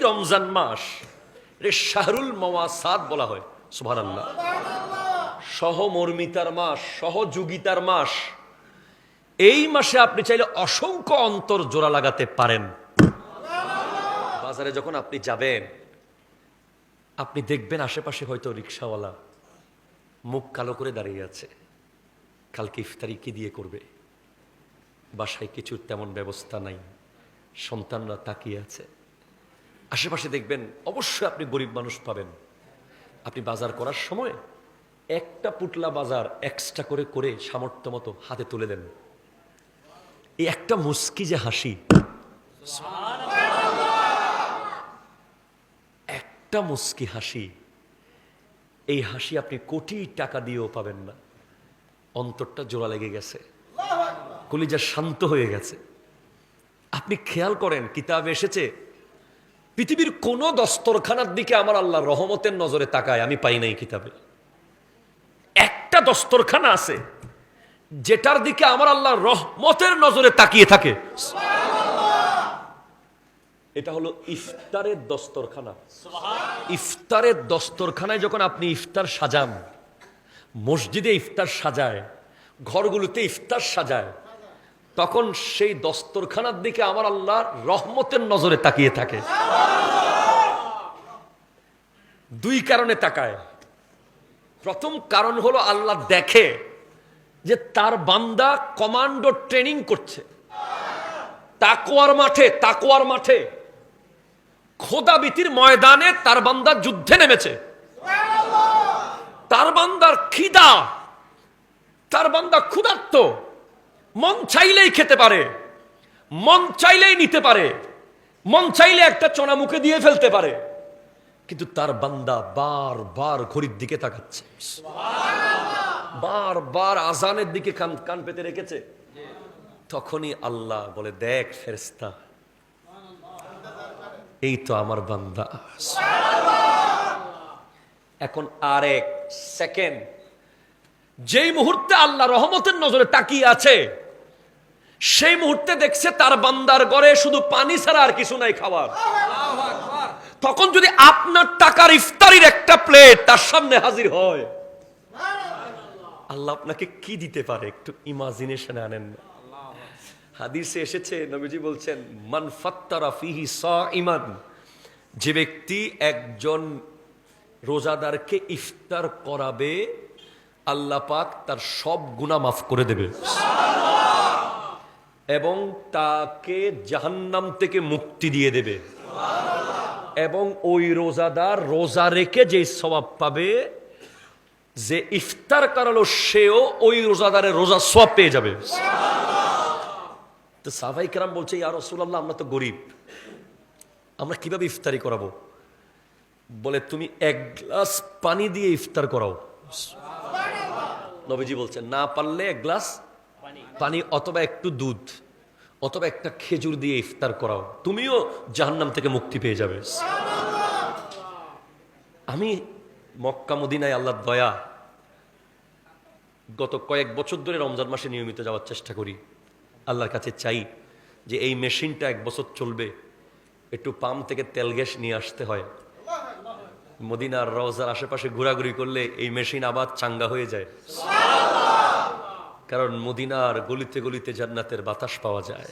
রমজান মাস এটা শাহরুল মওয়াসাদ বলা হয়, সুবহানাল্লাহ। সহমর্মিতার মাস, সহযোগিতার মাস। এই মাসে আপনি চাইলে অসংখ্য অন্তর জোড়া লাগাতে পারেন। বাজারে যখন আপনি যাবেন, আপনি দেখবেন আশেপাশে হয়তো রিক্সাওয়ালা মুখ কালো করে দাঁড়িয়ে আছে। কালকে ইফতারি কি দিয়ে করবে? বাসায় কিছুর তেমন ব্যবস্থা নাই। সন্তানরা তাকিয়ে আছে। আশেপাশে দেখবেন অবশ্যই আপনি গরিব মানুষ পাবেন। আপনি বাজার করার সময় একটা পুটলা বাজার এক্সট্রা করে করে সামর্থ্য মতো হাতে তুলে দেন। এই একটা মুস্কি যে হাসি। একটা মুস্কি হাসি। এই হাসি আপনি কোটি টাকা দিয়েও পাবেন না। অন্তরটা জোড়া লেগে গেছে। কলিজা শান্ত হয়ে গেছে। আপনি খেয়াল করেন, কিতাব এসেছে পৃথিবীর কোন দস্তরখানার দিকে আমার আল্লাহ রহমতের নজরে তাকায়, আমি পাই নাই কিতাবে। একটা দস্তরখানা আছে, যেটার দিকে আমার আল্লাহ রহমতের নজরে তাকিয়ে থাকে। এটা হলো ইফতারের দস্তরখানা। ইফতারের দস্তরখানায় যখন আপনি ইফতার সাজান, মসজিদে ইফতার সাজায়, ঘরগুলোতে ইফতার সাজায় তখন সেই দস্তরখানার দিকে আমার আল্লাহ রহমতের নজরে তাকিয়ে থাকে। দুই কারণে তাকায়। প্রথম কারণ হলো আল্লাহ দেখে যে তার বান্দা কমান্ডো ট্রেনিং করছে। তাকোয়ার মাঠে তাকোয়ার মাঠে। খোদাবিতির ময়দানে তার বান্দা যুদ্ধে নেমেছে। তার বান্দার খিদা, তার বান্দা ক্ষুধার্ত। মন চাইলেই খেতে পারে, মন চাইলেই নিতে পারে, মন চাইলে একটা চনা মুখে দিয়ে ফেলতে পারে, কিন্তু তার বান্দা বার বার ঘড়ির দিকে তাকাচ্ছে। বার বার আজানের দিকে কান কান পেতে রেখেছে। তখনই আল্লাহ বলে, দেখ ফেরেস্তা এই তো আমার বান্দা। এখন আরেক সেকেন্ড যেই মুহূর্তে আল্লাহ রহমতের নজরে তাকিয়ে আছে, সেই মুহূর্তে দেখছে তার বান্দার ঘরে শুধু পানি ছাড়া আর কিছু নাই খাবার। তখন যদি আপনার টাকার ইফতারির একটা প্লেট তার সামনে হাজির হয়, আল্লাহ আপনাকে কি দিতে পারে? একটু ইমাজিনেশনে আনেন না। হাদিসে এসেছে, নবীজি বলছেন, মান ফাত্তারা ফিহি ইমান যে ব্যক্তি একজন রোজাদারকে ইফতার করাবে আল্লাহ পাক তার সব গুনাহ মাফ করে দেবে। এবং তাকে জাহান্নাম থেকে মুক্তি দিয়ে দেবে। এবং ওই রোজাদার রোজা রেখে যে স্বভাব পাবে, যে ইফতার করালো সেও ওই রোজাদারের রোজা সব পেয়ে যাবে। তো সাফাই কেরাম বলছে, ইয়া রসুল্লাহ আমরা তো গরিব। আমরা কীভাবে ইফতারি করাবো? বলে, তুমি এক গ্লাস পানি দিয়ে ইফতার করাও। নবীজি বলছেন, না পারলে এক গ্লাস পানি অথবা একটু দুধ অথবা একটা খেজুর দিয়ে ইফতার করাও। তুমিও জাহান্নাম থেকে মুক্তি পেয়ে যাবে। আমি মক্কা মদিনায় আল্লাহর দয়া গত কয়েক বছর ধরে রমজান মাসে নিয়মিত যাওয়ার চেষ্টা করি। আল্লাহর কাছে চাই যে এই মেশিনটা এক বছর চলবে, একটু পাম্প থেকে তেল গ্যাস নিয়ে আসতে হয়। মদিনার রওজার আশেপাশে ঘোরাঘুরি করলে এই মেশিন আবার চাঙ্গা হয়ে যায়। কারণ মদিনার গলিতে গলিতে জান্নাতের বাতাস পাওয়া যায়।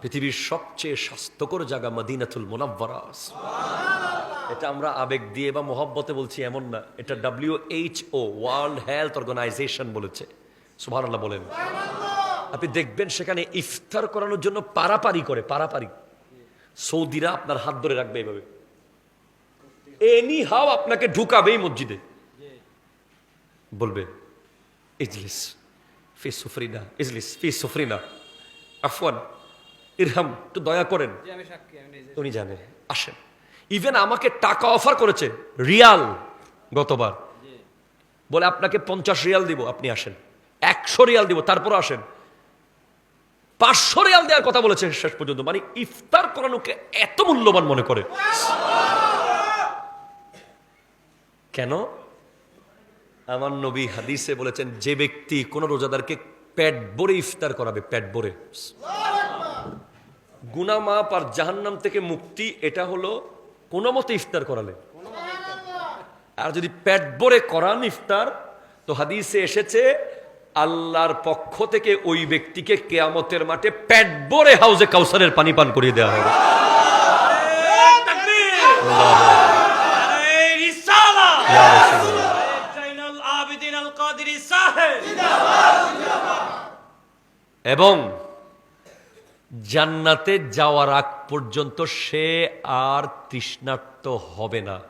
পৃথিবীর সবচেয়ে স্বাস্থ্যকর জায়গা মদিনাতুল মোনাব্বারাস এটা আমরা আবেগ দিয়ে বা মহব্বতে বলছি এমন না। এটা W H O world health organization বলেছে। সুভান বলেন। আপনি দেখবেন সেখানে ইফতার করানোর জন্য পারাপারি করে, পারাপারি। সৌদিরা আপনার হাত ধরে রাখবে এভাবে। এনি হাও আপনাকে ঢুকাবেই মসজিদে। বলবে ইজলিস ফি সুফরিনা ইজলিস ফি সুফরিনা আফওয়ান ইরহাম একটু দয়া করেন। উনি জানে আসেন। ইভেন আমাকে টাকা অফার করেছে রিয়াল গতবার। বলে আপনাকে পঞ্চাশ রিয়াল দিব আপনি আসেন। একশো রিয়াল দিব তারপর আসেন। পাঁচশো রিয়াল দেওয়ার কথা বলেছে শেষ পর্যন্ত। মানে ইফতার করানোকে এত মূল্যবান মনে করে। কেন? আমার নবী হাদিসে বলেছেন যে ব্যক্তি কোন রোজাদারকে পেট ভরে ইফতার করাবে পেট ভরে। গুনা মাপ আর জাহান্নাম থেকে মুক্তি এটা হলো কোনো মতে ইফতার করালে। আর যদি পেট ভরে করান ইফতার তো হাদিসে এসেছে আল্লাহর পক্ষ থেকে ওই ব্যক্তিকে কেয়ামতের মাঠে পেট ভরে হাউজে কাউসারের পানি পান করিয়ে দেওয়া হবে। এবং জান্নাতে যাওয়ার আগ পর্যন্ত সে আর তৃষ্ণার্ত হবে না।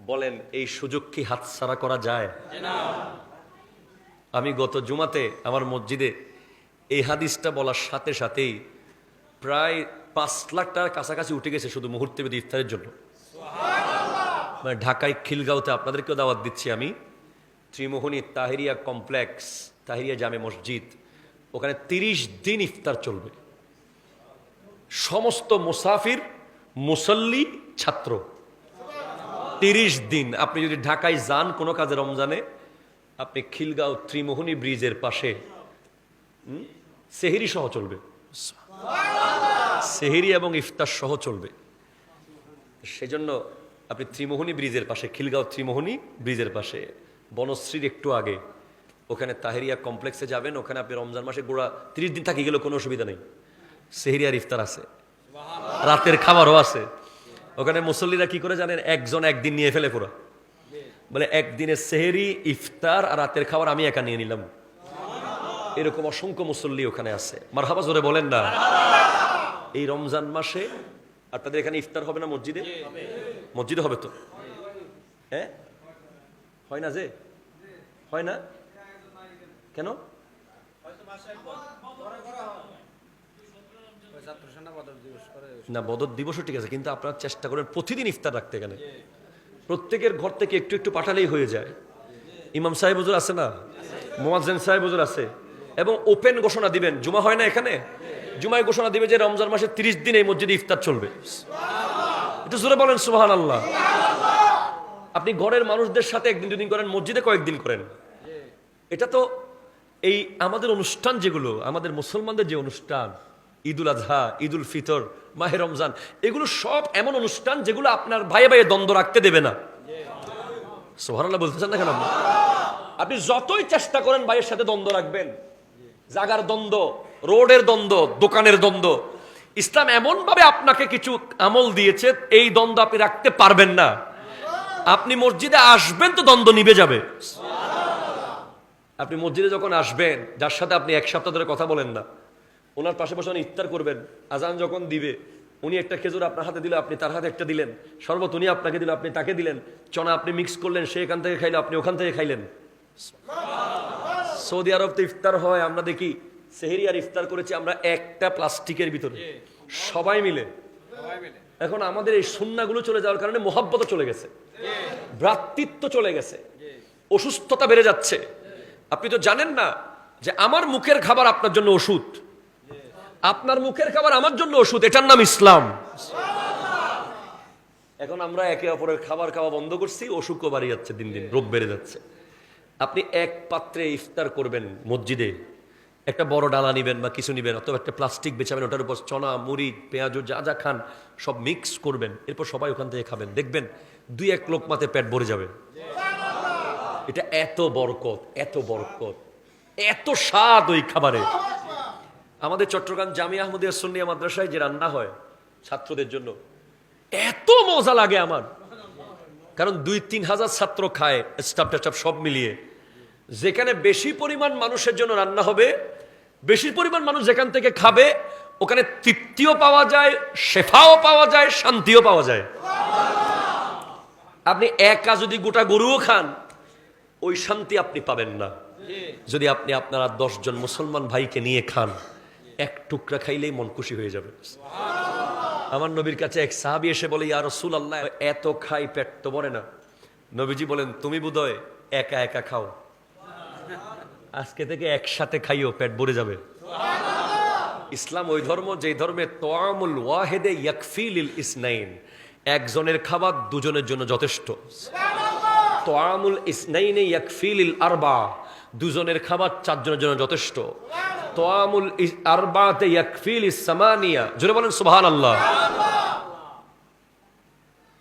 বলেন এই সুযোগ কি হাতছাড়া করা যায়? আমি গত জুমাতে আমার মসজিদে এই হাদিসটা বলার সাথে সাথেই প্রায় পাঁচ লাখ টাকার কাছাকাছি উঠে গেছে শুধু মুহূর্তে বেদি ইফতারের জন্য। মানে ঢাকায় খিলগাঁওতে আপনাদেরকেও দাওয়াত দিচ্ছি আমি। ত্রিমোহনী তাহেরিয়া কমপ্লেক্স তাহিরিয়া জামে মসজিদ, ওখানে তিরিশ দিন ইফতার চলবে। সমস্ত মুসাফির, মুসল্লি, ছাত্র। তিরিশ দিন। আপনি যদি ঢাকায় যান কোনো কাজে রমজানে, আপনি খিলগাঁও ত্রিমোহনী ব্রিজের পাশে সেহেরি সহ চলবে। সেহেরি এবং ইফতার সহ চলবে। সেজন্য আপনি ত্রিমোহনী ব্রিজের পাশে, খিলগাঁও ত্রিমোহনী ব্রিজের পাশে, বনশ্রীর একটু আগে ওখানে তাহেরিয়া কমপ্লেক্সে যাবেন ওখানে আপনি রমজান মাসে গোড়া তিরিশ দিন থাকি গেলেও কোনো অসুবিধা নেই। সেহেরিয়ার ইফতার আছে। রাতের খাবারও আছে। ওখানে মুসল্লিরা কি করে জানেন? একজন একদিন নিয়ে ফেলে পুরো। বলে একদিনের সেহেরি ইফতার আর রাতের খাবার আমি একা নিয়ে নিলাম। এরকম অসংখ্য মুসল্লি ওখানে আছে। মার হাবা জোরে বলেন না। এই রমজান মাসে আপনাদের এখানে ইফতার হবে না মসজিদে? মসজিদে হবে তো? হ্যাঁ? হয় না যে? হয় না? কেন? না বদর দিবসও ঠিক আছে কিন্তু আপনারা চেষ্টা করেন প্রতিদিন ইফতার রাখতে এখানে। প্রত্যেকের ঘর থেকে একটু একটু পাঠালেই হয়ে যায়। ইমাম সাহেব হুজুর আছে না? মোয়াজ্জেন সাহেব হুজুর আছে। এবং ওপেন ঘোষণা দিবেন জুমা হয় না এখানে? জুমায় ঘোষণা দিবে যে রমজান মাসে তিরিশ দিন এই মসজিদে ইফতার চলবে। একটু জোরে বলেন সুবাহান আল্লাহ আপনি ঘরের মানুষদের সাথে একদিন দুদিন করেন মসজিদে কয়েকদিন করেন। এটা তো এই আমাদের অনুষ্ঠান যেগুলো, আমাদের মুসলমানদের যে অনুষ্ঠান, ঈদুল আজহা, ঈদুল ফিতর, মাহে রমজান, এগুলো সব এমন অনুষ্ঠান যেগুলো আপনার ভাইয়ে ভাইয়ে দ্বন্দ্ব রাখতে দেবে না। সোহানাল্লাহ বলতেছেন না কেন? আপনি? যতই চেষ্টা করেন ভাইয়ের সাথে দ্বন্দ্ব রাখবেন। জাগার দ্বন্দ্ব, রোডের দ্বন্দ্ব, দোকানের দ্বন্দ্ব, ইসলাম এমন ভাবে আপনাকে কিছু আমল দিয়েছে, এই দ্বন্দ্ব আপনি রাখতে পারবেন না। আপনি মসজিদে আসবেন তো দ্বন্দ্ব নিবে যাবে। আপনি মসজিদে যখন আসবেন, যার সাথে আপনি এক সপ্তাহ ধরে কথা বলেন না, ওনার পাশে বসে উনি ইফতার করবেন, আজান যখন দিবে, উনি একটা খেজুর আপনার হাতে দিল, আপনি তার হাতে একটা দিলেন, শরবত উনি আপনাকে দিল, আপনি তাকে দিলেন, চনা আপনি মিক্স করলেন, সে এখান থেকে খাইলো, আপনি ওখান থেকে খাইলেন। সৌদি আরব তো ইফতার হয়, আমরা দেখি সেহেরি আর ইফতার করেছি আমরা একটা প্লাস্টিকের ভিতরে। সবাই মিলে। এখন আমাদের এই সুন্নাগুলো চলে যাওয়ার কারণে মোহাব্বত চলে গেছে। ভ্রাতৃত্ব চলে গেছে। অসুস্থতা বেড়ে যাচ্ছে। আপনি তো জানেন না যে আমার মুখের খাবার আপনার জন্য ওষুধ। আপনার মুখের খাবার আমার জন্য ওষুধ, এটার নাম ইসলাম। এখন আমরা একে অপরের খাবার খাওয়া বন্ধ করছি অসুখও বাড়ি যাচ্ছে দিন দিন, রোগ বেড়ে যাচ্ছে। আপনি এক পাত্রে ইফতার করবেন মসজিদে, একটা বড় ডালা নিবেন বা কিছু নিবেন, অথবা একটা প্লাস্টিক বেছাবেন ওটার উপর চনা, মুড়ি, পেঁয়াজ, যা যা খান, সব মিক্স করবেন, এরপর সবাই ওখান থেকে খাবেন। দেখবেন দুই এক লোক মাতে পেট ভরে যাবে। এটা এত বরকত এত বরকত, এত স্বাদ ওই খাবারে। আমাদের চট্টগ্রাম জামি আহমদিয়া সুন্নিয়া মাদ্রাসায় যে রান্না হয় ছাত্রদের জন্য, এত মজা লাগে আমার। কারণ দুই তিন হাজার ছাত্র খায় স্টাফ টাফ সব মিলিয়ে। যেখানে বেশি পরিমাণ মানুষের জন্য রান্না হবে, বেশি পরিমাণ মানুষ যেখান থেকে খাবে, ওখানে তৃপ্তিও পাওয়া যায়, শেফাও পাওয়া যায়, শান্তিও পাওয়া যায়। আপনি একা যদি গোটা গরুও খান ওই শান্তি আপনি পাবেন না। যদি আপনি আপনারা দশজন মুসলমান ভাইকে নিয়ে খান, এক টুকরা খাইলেই মন খুশি হয়ে যাবে। আমার নবীর কাছে এক সাহাবি এসে বলে, ইয়া রসুল আল্লাহ এত খাই পেট তো বলে না। নবীজি বলেন, তুমি বোধহয় একা একা খাও। আজকে থেকে একসাথে খাইও, পেট ভরে যাবে। ইসলাম ওই ধর্ম, যেই ধর্মে তোয়ামুল ওয়াহেদে ইয়াকফিল ইসনাইন। একজনের খাবার দুজনের জন্য যথেষ্ট। ইসনাইনে ইয়াকফিল আরবা। দুজনের খাবার চারজনের জন্য যথেষ্ট। আরবাতে ইয়াকফিল ইসসামানিয়া জোরে বলেন সুবহান আল্লাহ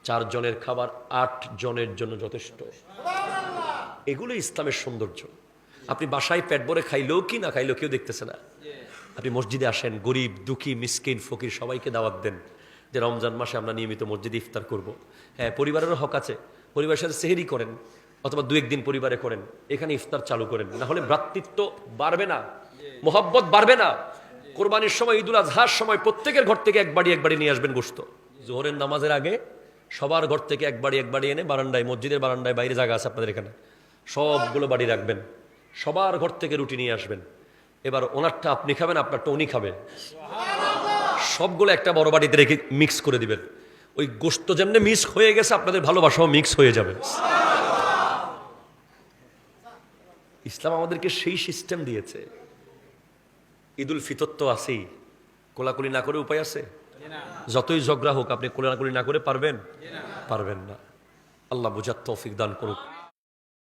চার জনের খাবার আট জনের জন্য যথেষ্ট। এগুলো ইসলামের সৌন্দর্য। আপনি বাসায় পেট ভরে খাইলেও কি না খাইলেও কেউ দেখতেছে না। আপনি মসজিদে আসেন, গরিব, দুঃখী, মিসকিন, ফকির সবাইকে দাওয়াত দেন যে রমজান মাসে আমরা নিয়মিত মসজিদে ইফতার করব। হ্যাঁ পরিবারেরও হক আছে। পরিবারের সাথে সেহেরি করেন অথবা দু একদিন পরিবারে করেন, এখানে ইফতার চালু করেন। না হলে ভ্রাতৃত্ব বাড়বে না, মোহাব্বত বাড়বে না। কোরবানির সময়, ঈদুল আজহার সময় প্রত্যেকের ঘর থেকে এক বাড়ি এক বাড়ি নিয়ে আসবেন গোস্ত জোহরের নামাজের আগে সবার ঘর থেকে এক বাড়ি এক বাড়ি এনে বারান্দায়, মসজিদের বারান্দায় বাইরে জায়গা আছে আপনাদের এখানে, সবগুলো বাড়ি রাখবেন। সবার ঘর থেকে রুটি নিয়ে আসবেন। এবার ওনারটা আপনি খাবেন, আপনারটা উনি খাবে। সবগুলো একটা বড় বাড়িতে রেখে মিক্স করে দিবেন। ওই গোস্ত যেমনি মিক্স হয়ে গেছে, আপনাদের ভালোবাসাও মিক্স হয়ে যাবে। ইসলাম আমাদেরকে সেই সিস্টেম দিয়েছে। ঈদুল ফিতর তো আসেই কোলাকুলি না করে উপায় আছে? যতই ঝগড়া হোক, আপনি কোলাকুলি না করে পারবেন? পারবেন না। আল্লাহ বুঝার তৌফিক দান করুক।